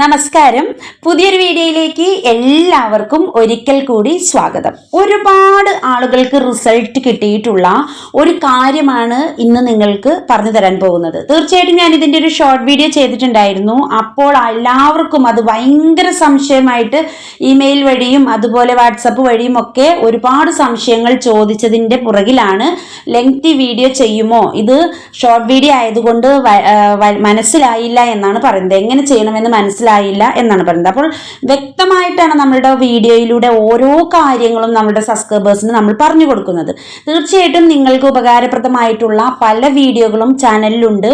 നമസ്കാരം. പുതിയൊരു വീഡിയോയിലേക്ക് എല്ലാവർക്കും ഒരിക്കൽ കൂടി സ്വാഗതം. ഒരുപാട് ആളുകൾക്ക് റിസൾട്ട് കിട്ടിയിട്ടുള്ള ഒരു കാര്യമാണ് ഇന്ന് നിങ്ങൾക്ക് പറഞ്ഞു തരാൻ പോകുന്നത്. തീർച്ചയായിട്ടും ഞാൻ ഇതിന്റെ ഒരു ഷോർട്ട് വീഡിയോ ചെയ്തിട്ടുണ്ടായിരുന്നു. അപ്പോൾ എല്ലാവർക്കും അത് ഭയങ്കര സംശയമായിട്ട് ഇമെയിൽ വഴിയും അതുപോലെ വാട്സപ്പ് വഴിയും ഒക്കെ ഒരുപാട് സംശയങ്ങൾ ചോദിച്ചതിന്റെ പുറകിലാണ് ലെങ്തി വീഡിയോ ചെയ്യുമോ? ഇത് ഷോർട്ട് വീഡിയോ ആയതുകൊണ്ട് മനസ്സിലായില്ല എന്നാണ് പറയുന്നത്. എങ്ങനെ ചെയ്യണമെന്ന് മനസ്സിലായില്ല എന്നാണ് പറയുന്നത്. അപ്പോൾ വ്യക്തമായിട്ടാണ് നമ്മളുടെ വീഡിയോയിലൂടെ ഓരോ കാര്യങ്ങളും നമ്മുടെ സബ്സ്ക്രൈബേഴ്സിന് നമ്മൾ പറഞ്ഞു കൊടുക്കുന്നത്. തീർച്ചയായിട്ടും നിങ്ങൾക്ക് ഉപകാരപ്രദമായിട്ടുള്ള പല വീഡിയോകളും ചാനലിലുണ്ട്.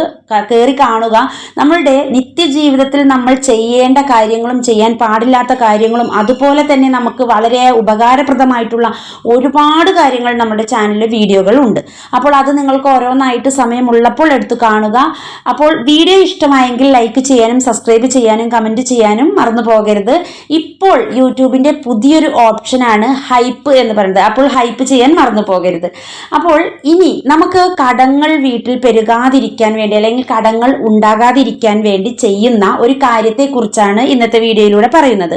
കയറി കാണുക. നമ്മളുടെ നിത്യജീവിതത്തിൽ നമ്മൾ ചെയ്യേണ്ട കാര്യങ്ങളും ചെയ്യാൻ പാടില്ലാത്ത കാര്യങ്ങളും അതുപോലെ തന്നെ നമുക്ക് വളരെ ഉപകാരപ്രദമായിട്ടുള്ള ഒരുപാട് കാര്യങ്ങൾ നമ്മുടെ ചാനലിൽ വീഡിയോകൾ ഉണ്ട്. അപ്പോൾ അത് നിങ്ങൾക്ക് ഓരോന്നായിട്ട് സമയമുള്ളപ്പോൾ എടുത്ത് കാണുക. അപ്പോൾ വീഡിയോ ഇഷ്ടമായെങ്കിൽ ലൈക്ക് ചെയ്യാനും സബ്സ്ക്രൈബ് ചെയ്യാനും കമന്റ് ചെയ്യാനും മറന്നു പോകരുത്. ഇപ്പോൾ യൂട്യൂബിന്റെ പുതിയൊരു ഓപ്ഷനാണ് ഹൈപ്പ് എന്ന് പറയുന്നത്. അപ്പോൾ ഹൈപ്പ് ചെയ്യാൻ മറന്നു പോകരുത്. അപ്പോൾ ഇനി നമുക്ക് കടങ്ങൾ വീട്ടിൽ പെരുകാതിരിക്കാൻ വേണ്ടി അല്ലെങ്കിൽ കടങ്ങൾ ഉണ്ടാകാതിരിക്കാൻ വേണ്ടി ചെയ്യുന്ന ഒരു കാര്യത്തെക്കുറിച്ചാണ് ഇന്നത്തെ വീഡിയോയിലൂടെ പറയുന്നത്.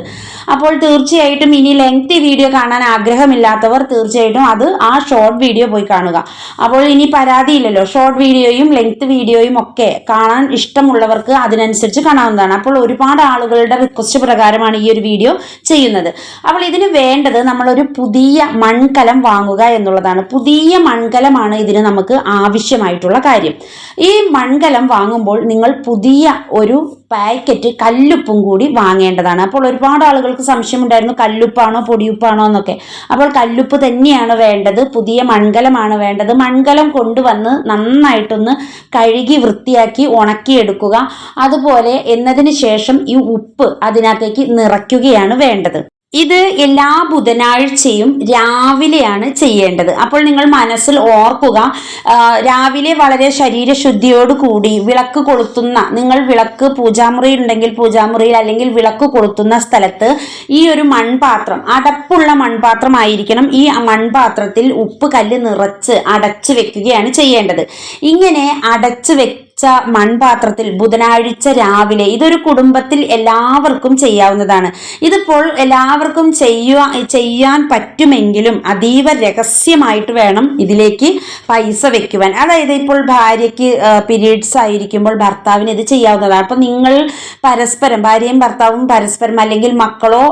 അപ്പോൾ തീർച്ചയായിട്ടും ഇനി ലെങ്തി വീഡിയോ കാണാൻ ആഗ്രഹമില്ലാത്തവർ തീർച്ചയായിട്ടും അത് ആ ഷോർട്ട് വീഡിയോ പോയി കാണുക. അപ്പോൾ ഇനി പരാതിയില്ലല്ലോ. ഷോർട്ട് വീഡിയോയും ലെങ്ത് വീഡിയോയും ഒക്കെ കാണാൻ ഇഷ്ടമുള്ളവർക്ക് അതിനനുസരിച്ച് കാണാവുന്നതാണ്. അപ്പോൾ ഒരുപാട് ആളുകളുടെ റിക്വസ്റ്റ് പ്രകാരമാണ് ഈ ഒരു വീഡിയോ ചെയ്യുന്നത്. അപ്പോൾ ഇതിന് വേണ്ടത് നമ്മളൊരു പുതിയ മൺകലം വാങ്ങുക എന്നുള്ളതാണ്. പുതിയ മൺകലമാണ് ഇതിന് നമുക്ക് ആവശ്യമായിട്ടുള്ള കാര്യം. ഈ മൺകലം വാങ്ങുമ്പോൾ നിങ്ങൾ പുതിയ ഒരു പാക്കറ്റ് കല്ലുപ്പും കൂടി വാങ്ങേണ്ടതാണ്. അപ്പോൾ ഒരുപാട് ആളുകൾക്ക് സംശയമുണ്ടായിരുന്നു കല്ലുപ്പാണോ പൊടിയുപ്പാണോ എന്നൊക്കെ. അപ്പോൾ കല്ലുപ്പ് തന്നെയാണ് വേണ്ടത് പുതിയ മൺകലമാണ് വേണ്ടത്. മൺകലം കൊണ്ടുവന്ന് നന്നായിട്ടൊന്ന് കഴുകി വൃത്തിയാക്കി ഉണക്കിയെടുക്കുക. അതുപോലെ എന്നതിന് ശേഷം ഈ ഉപ്പ് അതിനകത്തേക്ക് നിറയ്ക്കുകയാണ് വേണ്ടത്. ഇത് എല്ലാ ബുധനാഴ്ചയും രാവിലെയാണ് ചെയ്യേണ്ടത്. അപ്പോൾ നിങ്ങൾ മനസ്സിൽ ഓർക്കുക രാവിലെ വളരെ ശരീരശുദ്ധിയോട് കൂടി വിളക്ക് കൊളുത്തുന്ന നിങ്ങൾ വിളക്ക് പൂജാമുറിയിൽ ഉണ്ടെങ്കിൽ പൂജാമുറിയിൽ അല്ലെങ്കിൽ വിളക്ക് കൊളുത്തുന്ന സ്ഥലത്ത് ഈ ഒരു മൺപാത്രം അടപ്പുള്ള മൺപാത്രമായിരിക്കണം ഈ മൺപാത്രത്തിൽ ഉപ്പ് കല്ല് നിറച്ച് അടച്ചു വെക്കുകയാണ് ചെയ്യേണ്ടത്. ഇങ്ങനെ അടച്ചു വെച്ച മൺപാത്രത്തിൽ ബുധനാഴ്ച രാവിലെ ഇതൊരു കുടുംബത്തിൽ എല്ലാവർക്കും ചെയ്യാവുന്നതാണ്. ഇതിപ്പോൾ എല്ലാവർക്കും ചെയ്യുക ചെയ്യാൻ പറ്റുമെങ്കിലും അതീവ രഹസ്യമായിട്ട് വേണം ഇതിലേക്ക് പൈസ വെക്കുവാൻ. അതായത് ഇപ്പോൾ ഭാര്യയ്ക്ക് പീരീഡ്സ് ആയിരിക്കുമ്പോൾ ഭർത്താവിന് ഇത് ചെയ്യാവുന്നതാണ്. അപ്പം നിങ്ങൾ പരസ്പരം ഭാര്യയും ഭർത്താവും പരസ്പരം അല്ലെങ്കിൽ മക്കളോ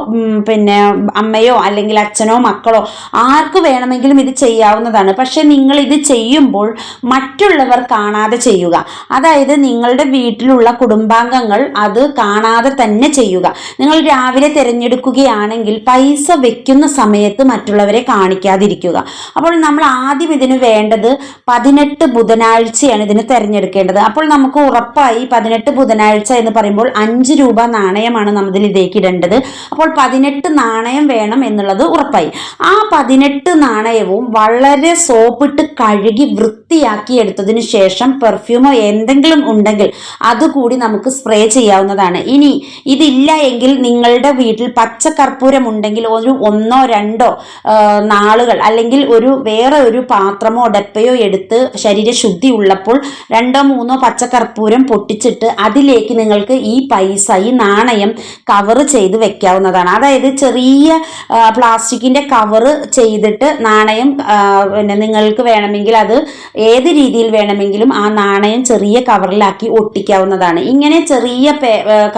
പിന്നെ അമ്മയോ അല്ലെങ്കിൽ അച്ഛനോ മക്കളോ ആർക്ക് വേണമെങ്കിലും ഇത് ചെയ്യാവുന്നതാണ്. പക്ഷെ നിങ്ങൾ ഇത് ചെയ്യുമ്പോൾ മറ്റുള്ളവർ കാണാതെ ചെയ്യുക. അതായത് നിങ്ങളുടെ വീട്ടിലുള്ള കുടുംബാംഗങ്ങൾ അത് കാണാതെ തന്നെ ചെയ്യുക. നിങ്ങൾ രാവിലെ തിരഞ്ഞെടുക്കുകയാണെങ്കിൽ പൈസ വെക്കുന്ന സമയത്ത് മറ്റുള്ളവരെ കാണിക്കാതിരിക്കുക. അപ്പോൾ നമ്മൾ ആദ്യം ഇതിന് വേണ്ടത് പതിനെട്ട് ബുധനാഴ്ചയാണ് ഇതിന് തിരഞ്ഞെടുക്കേണ്ടത്. അപ്പോൾ നമുക്ക് ഉറപ്പായി പതിനെട്ട് ബുധനാഴ്ച എന്ന് പറയുമ്പോൾ അഞ്ച് രൂപ നാണയമാണ് നമ്മൾ ഇതിലേക്ക് ഇടേണ്ടത്. അപ്പോൾ പതിനെട്ട് നാണയം വേണം എന്നുള്ളത് ഉറപ്പായി. ആ പതിനെട്ട് നാണയവും വളരെ സോപ്പിട്ട് കഴുകി വൃത്തിയാക്കി എടുത്തതിന് ശേഷം പെർഫ്യൂമോ എന്തെങ്കിലും ഉണ്ടെങ്കിൽ അതുകൂടി നമുക്ക് സ്പ്രേ ചെയ്യാവുന്നതാണ്. ഇനി ഇതില്ല എങ്കിൽ നിങ്ങളുടെ വീട്ടിൽ പച്ചക്കർപ്പൂരം ഉണ്ടെങ്കിൽ ഒരു ഒന്നോ രണ്ടോ നാളുകൾ അല്ലെങ്കിൽ ഒരു വേറെ ഒരു പാത്രമോ ഡപ്പയോ എടുത്ത് ശരീരശുദ്ധി ഉള്ളപ്പോൾ രണ്ടോ മൂന്നോ പച്ചക്കർപ്പൂരം പൊട്ടിച്ചിട്ട് അതിലേക്ക് നിങ്ങൾക്ക് ഈ പൈസ ഈ നാണയം കവർ ചെയ്ത് വെക്കാവുന്നതാണ്. അതായത് ചെറിയ പ്ലാസ്റ്റിക്കിന്റെ കവറ് ചെയ്തിട്ട് നാണയം പിന്നെ നിങ്ങൾക്ക് വേണമെങ്കിൽ അത് ഏത് രീതിയിൽ വേണമെങ്കിലും ആ നാണയം ചെറിയ കവറിലാക്കി ഒട്ടിക്കാവുന്നതാണ്. ഇങ്ങനെ ചെറിയ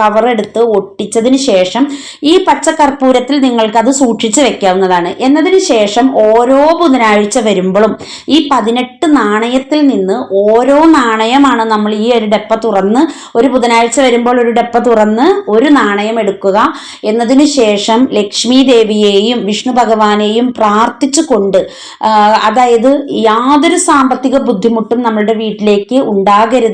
കവർ എടുത്ത് ഒട്ടിച്ചതിന് ശേഷം ഈ പച്ചക്കർപ്പൂരത്തിൽ നിങ്ങൾക്കത് സൂക്ഷിച്ചു വെക്കാവുന്നതാണ്. എന്നതിന് ശേഷം ഓരോ ബുധനാഴ്ച വരുമ്പോഴും ഈ പതിനെട്ട് നാണയത്തിൽ നിന്ന് ഓരോ നാണയമാണ് നമ്മൾ ഈ ഒരു ഡെപ്പ തുറന്ന് ഒരു ബുധനാഴ്ച വരുമ്പോൾ ഒരു ഡെപ്പ തുറന്ന് ഒരു നാണയം എടുക്കുക. എന്നതിന് ശേഷം ലക്ഷ്മി ദേവിയെയും വിഷ്ണു ഭഗവാനെയും പ്രാർത്ഥിച്ചുകൊണ്ട് കൊണ്ട് അതായത് യാതൊരു സാമ്പത്തിക ബുദ്ധിമുട്ടും നമ്മളുടെ വീട്ടിലേക്ക് ഉണ്ടാകരുത്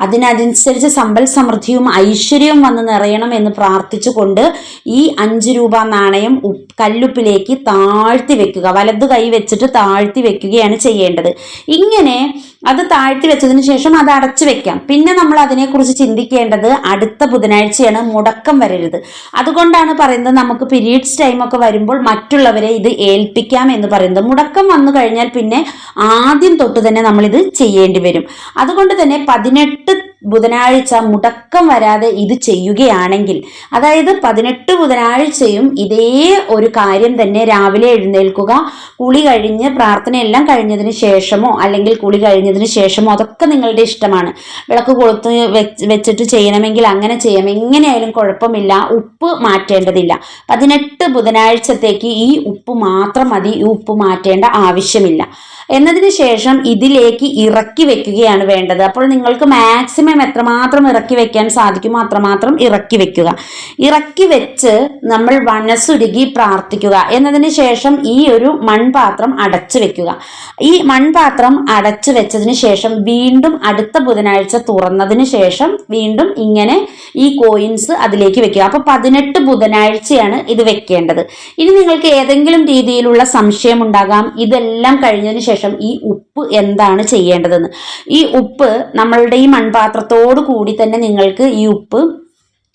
അതിനനുസരിച്ച് സമ്പൽ സമൃദ്ധിയും ഐശ്വര്യവും വന്ന് നിറയണം എന്ന് പ്രാർത്ഥിച്ചുകൊണ്ട് ഈ അഞ്ച് രൂപ നാണയം കല്ലുപ്പിലേക്ക് താഴ്ത്തി വെക്കുക. വലത് കൈ വെച്ചിട്ട് താഴ്ത്തി വെക്കുകയാണ് ചെയ്യേണ്ടത്. ഇങ്ങനെ അത് താഴ്ത്തി വെച്ചതിന് ശേഷം അത് അടച്ചു വെക്കാം. പിന്നെ നമ്മൾ അതിനെക്കുറിച്ച് ചിന്തിക്കേണ്ടത് അടുത്ത ബുധനാഴ്ചയാണ് മുടക്കം വരരുത്. അതുകൊണ്ടാണ് പറയുന്നത് നമുക്ക് പീരീഡ്സ് ടൈമൊക്കെ വരുമ്പോൾ മറ്റുള്ളവരെ ഇത് ഏൽപ്പിക്കാം എന്ന് പറയുന്നത്. മുടക്കം വന്നു കഴിഞ്ഞാൽ പിന്നെ ആദ്യം തൊട്ട് തന്നെ നമ്മളിത് ചെയ്യേണ്ടി വരും. അതുകൊണ്ട് തന്നെ പതിനെട്ട് ബുധനാഴ്ച മുടക്കം വരാതെ ഇത് ചെയ്യുകയാണെങ്കിൽ അതായത് പതിനെട്ട് ബുധനാഴ്ചയും ഇതേ ഒരു കാര്യം തന്നെ രാവിലെ എഴുന്നേൽക്കുക കുളി കഴിഞ്ഞ് പ്രാർത്ഥനയെല്ലാം കഴിഞ്ഞതിന് ശേഷമോ അല്ലെങ്കിൽ കുളി കഴിഞ്ഞതിന് ശേഷമോ അതൊക്കെ നിങ്ങളുടെ ഇഷ്ടമാണ്. വിളക്ക് കൊളുത്ത് വെച്ച് വെച്ചിട്ട് ചെയ്യണമെങ്കിൽ അങ്ങനെ ചെയ്യാം. എങ്ങനെയായാലും കുഴപ്പമില്ല. ഉപ്പ് മാറ്റേണ്ടതില്ല. പതിനെട്ട് ബുധനാഴ്ചത്തേക്ക് ഈ ഉപ്പ് മാത്രം മതി. ഈ ഉപ്പ് മാറ്റേണ്ട ആവശ്യമില്ല. എന്നതിന് ശേഷം ഇതിലേക്ക് ഇറക്കി വെക്കുകയാണ് വേണ്ടത്. അപ്പോൾ നിങ്ങൾക്ക് മാക്സിമം എത്രമാത്രം ഇറക്കി വെക്കാൻ സാധിക്കുമോ അത്രമാത്രം ഇറക്കി വെക്കുക. ഇറക്കി വെച്ച് നമ്മൾ മനസ്സുരുകി പ്രാർത്ഥിക്കുക. എന്നതിന് ശേഷം ഈ ഒരു മൺപാത്രം അടച്ചു വെക്കുക. ഈ മൺപാത്രം അടച്ചു വെച്ചതിന് ശേഷം വീണ്ടും അടുത്ത ബുധനാഴ്ച തുറന്നതിന് ശേഷം വീണ്ടും ഇങ്ങനെ ഈ കോയിൻസ് അതിലേക്ക് വെക്കുക. അപ്പോൾ പതിനെട്ട് ബുധനാഴ്ചയാണ് ഇത് വെക്കേണ്ടത്. ഇനി നിങ്ങൾക്ക് ഏതെങ്കിലും രീതിയിലുള്ള സംശയം ഉണ്ടാകാം. ഇതെല്ലാം കഴിഞ്ഞതിന് ശേഷം ഈ ഉപ്പ് എന്താണ് ചെയ്യേണ്ടതെന്ന്. ഈ ഉപ്പ് നമ്മളുടെ ഈ മൺപാത്രത്തോടു കൂടി തന്നെ നിങ്ങൾക്ക് ഈ ഉപ്പ്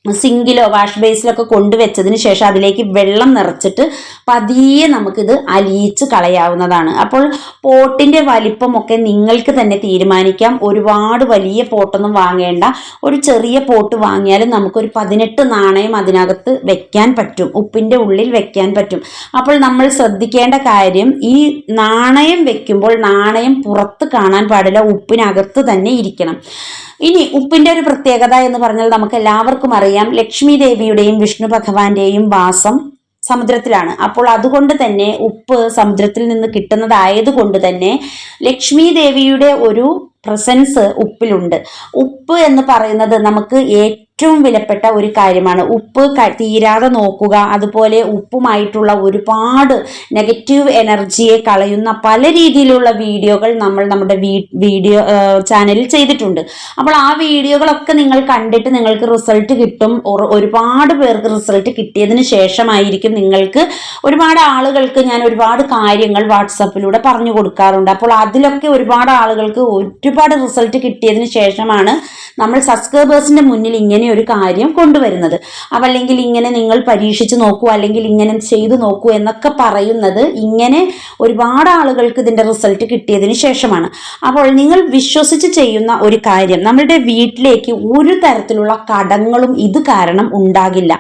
സിങ്കിലോ വാഷ് ബേസിലൊക്കെ കൊണ്ടുവച്ചതിന് ശേഷം അതിലേക്ക് വെള്ളം നിറച്ചിട്ട് പതിയെ നമുക്കിത് അലിയിച്ച് കളയാവുന്നതാണ്. അപ്പോൾ പോട്ടിന്റെ വലിപ്പമൊക്കെ നിങ്ങൾക്ക് തന്നെ തീരുമാനിക്കാം. ഒരുപാട് വലിയ പോട്ടൊന്നും വാങ്ങേണ്ട. ഒരു ചെറിയ പോട്ട് വാങ്ങിയാലും നമുക്കൊരു പതിനെട്ട് നാണയം അതിനകത്ത് വെക്കാൻ പറ്റും. ഉപ്പിന്റെ ഉള്ളിൽ വെക്കാൻ പറ്റും. അപ്പോൾ നമ്മൾ ശ്രദ്ധിക്കേണ്ട കാര്യം ഈ നാണയം വെക്കുമ്പോൾ നാണയം പുറത്ത് കാണാൻ പാടില്ല. ഉപ്പിനകത്ത് തന്നെ ഇരിക്കണം. ഇനി ഉപ്പിന്റെ ഒരു പ്രത്യേകത എന്ന് പറഞ്ഞാൽ നമുക്ക് എല്ലാവർക്കും അറിയാം. ലക്ഷ്മി ദേവിയുടെയും വിഷ്ണു ഭഗവാന്റെയും വാസം സമുദ്രത്തിലാണ്. അപ്പോൾ അതുകൊണ്ട് തന്നെ ഉപ്പ് സമുദ്രത്തിൽ നിന്ന് കിട്ടുന്നതായത് കൊണ്ട് തന്നെ ലക്ഷ്മി ദേവിയുടെ ഒരു പ്രസൻസ് ഉപ്പിലുണ്ട്. ഉപ്പ് എന്ന് പറയുന്നത് നമുക്ക് ഏറ്റവും വിലപ്പെട്ട ഒരു കാര്യമാണ്. ഉപ്പ് തീരാതെ നോക്കുക. അതുപോലെ ഉപ്പുമായിട്ടുള്ള ഒരുപാട് നെഗറ്റീവ് എനർജിയെ കളയുന്ന പല രീതിയിലുള്ള വീഡിയോകൾ നമ്മൾ നമ്മുടെ വീഡിയോ ചാനലിൽ ചെയ്തിട്ടുണ്ട്. അപ്പോൾ ആ വീഡിയോകളൊക്കെ നിങ്ങൾ കണ്ടിട്ട് നിങ്ങൾക്ക് റിസൾട്ട് കിട്ടും. ഒരുപാട് പേർക്ക് റിസൾട്ട് കിട്ടിയതിന് ശേഷമായിരിക്കും നിങ്ങൾക്ക് ഒരുപാട് ആളുകൾക്ക് ഞാൻ ഒരുപാട് കാര്യങ്ങൾ വാട്സപ്പിലൂടെ പറഞ്ഞു കൊടുക്കാറുണ്ട്. അപ്പോൾ അതിലൊക്കെ ഒരുപാട് ആളുകൾക്ക് ഒരുപാട് റിസൾട്ട് കിട്ടിയതിന് ശേഷമാണ് നമ്മൾ സബ്സ്ക്രൈബേഴ്സിന്റെ മുന്നിൽ ഇങ്ങനെ ഒരു കാര്യം കൊണ്ടുവരുന്നത്. അല്ലെങ്കിൽ ഇങ്ങനെ നിങ്ങൾ പരീക്ഷിച്ച് നോക്കൂ അല്ലെങ്കിൽ ഇങ്ങനെ ചെയ്തു നോക്കൂ എന്നൊക്കെ പറയുന്നത് ഇങ്ങനെ ഒരുപാട് ആളുകൾക്ക് ഇതിന്റെ റിസൾട്ട് കിട്ടിയതിന് ശേഷമാണ്. അപ്പോൾ നിങ്ങൾ വിശ്വസിച്ച് ചെയ്യുന്ന ഒരു കാര്യം നമ്മളുടെ വീട്ടിലേക്ക് ഒരു തരത്തിലുള്ള കടങ്ങളും ഇത് കാരണം ഉണ്ടാകില്ല.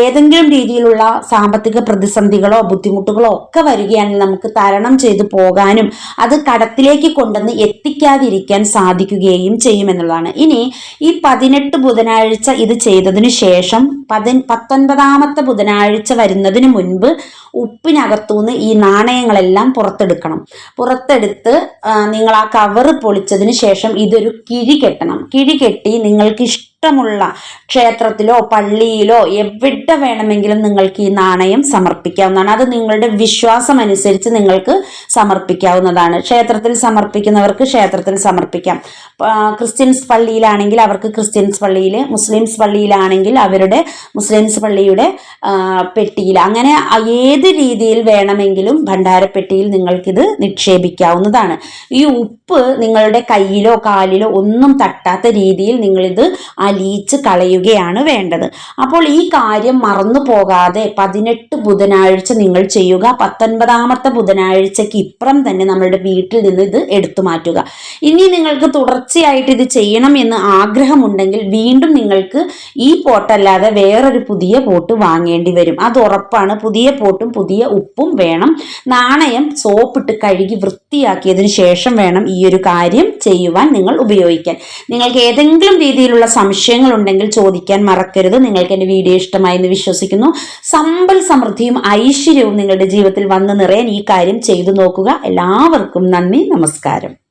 ഏതെങ്കിലും രീതിയിലുള്ള സാമ്പത്തിക പ്രതിസന്ധികളോ ബുദ്ധിമുട്ടുകളോ ഒക്കെ വരികയാണെങ്കിൽ നമുക്ക് തരണം ചെയ്തു പോകാനും അത് കടത്തിലേക്ക് കൊണ്ടുവന്ന് എത്തിക്കാതിരിക്കാൻ സാധിക്കുകയും ചെയ്യുമെന്നുള്ളതാണ്. ഇനി ഈ പതിനെട്ട് ബുധനാഴ്ച ഇത് ചെയ്തതിനു ശേഷം പതി പത്തൊൻപതാമത്തെ ബുധനാഴ്ച വരുന്നതിന് മുൻപ് ഉപ്പിനകത്തുനിന്ന് ഈ നാണയങ്ങളെല്ലാം പുറത്തെടുക്കണം. പുറത്തെടുത്ത് നിങ്ങൾ ആ കവറ് പൊളിച്ചതിന് ശേഷം ഇതൊരു കിഴി കെട്ടണം. കിഴി കെട്ടി നിങ്ങൾക്ക് ഇഷ്ടമുള്ള ക്ഷേത്രത്തിലോ പള്ളിയിലോ എവിടെ വേണമെങ്കിലും നിങ്ങൾക്ക് ഈ നാണയം സമർപ്പിക്കാവുന്നതാണ്. അത് നിങ്ങളുടെ വിശ്വാസം അനുസരിച്ച് നിങ്ങൾക്ക് സമർപ്പിക്കാവുന്നതാണ്. ക്ഷേത്രത്തിൽ സമർപ്പിക്കുന്നവർക്ക് ക്ഷേത്രത്തിൽ സമർപ്പിക്കാം. ക്രിസ്ത്യൻസ് പള്ളിയിലാണെങ്കിൽ അവർക്ക് ക്രിസ്ത്യൻസ് പള്ളിയിൽ മുസ്ലിംസ് പള്ളിയിലാണെങ്കിൽ അവരുടെ മുസ്ലിംസ് പള്ളിയുടെ പെട്ടിയിൽ. അങ്ങനെ ഏത് രീതിയിൽ വേണമെങ്കിലും ഭണ്ഡാരപ്പെട്ടിയിൽ നിങ്ങൾക്കിത് നിക്ഷേപിക്കാവുന്നതാണ്. ഈ ഉപ്പ് നിങ്ങളുടെ കയ്യിലോ കാലിലോ ഒന്നും തട്ടാത്ത രീതിയിൽ നിങ്ങളിത് അലിയിച്ച് കളയുകയാണ് വേണ്ടത്. അപ്പോൾ ഈ കാര്യം മറന്നു പോകാതെ പതിനെട്ട് ബുധനാഴ്ച നിങ്ങൾ ചെയ്യുക. പത്തൊൻപതാമത്തെ ബുധനാഴ്ചയ്ക്ക് ഇപ്പുറം തന്നെ നമ്മളുടെ വീട്ടിൽ നിന്ന് ഇത് എടുത്തു മാറ്റുക. ഇനി നിങ്ങൾക്ക് തുടർച്ചയായിട്ട് ഇത് ചെയ്യണം എന്ന് ആഗ്രഹമുണ്ടെങ്കിൽ വീണ്ടും നിങ്ങൾക്ക് ഈ പോട്ടല്ലാതെ വേറൊരു പുതിയ പോട്ട് വാങ്ങേണ്ടി വരും. അത് ഉറപ്പാണ്. പുതിയ പോട്ടും പുതിയ ഉപ്പും വേണം. നാണയം സോപ്പിട്ട് കഴുകി വൃത്തിയാക്കിയതിനു ശേഷം വേണം ഈ ഒരു കാര്യം ചെയ്യുവാൻ നിങ്ങൾ ഉപയോഗിക്കാൻ. നിങ്ങൾക്ക് ഏതെങ്കിലും രീതിയിലുള്ള സംശയങ്ങൾ ഉണ്ടെങ്കിൽ ചോദിക്കാൻ മറക്കരുത്. നിങ്ങൾക്ക് എന്റെ വീഡിയോ ഇഷ്ടമായി എന്ന് വിശ്വസിക്കുന്നു. സമ്പൽ സമൃദ്ധിയും ഐശ്വര്യവും നിങ്ങളുടെ ജീവിതത്തിൽ വന്നു നിറയാൻ ഈ കാര്യം ചെയ്തു നോക്കുക. എല്ലാവർക്കും നന്ദി. നമസ്കാരം.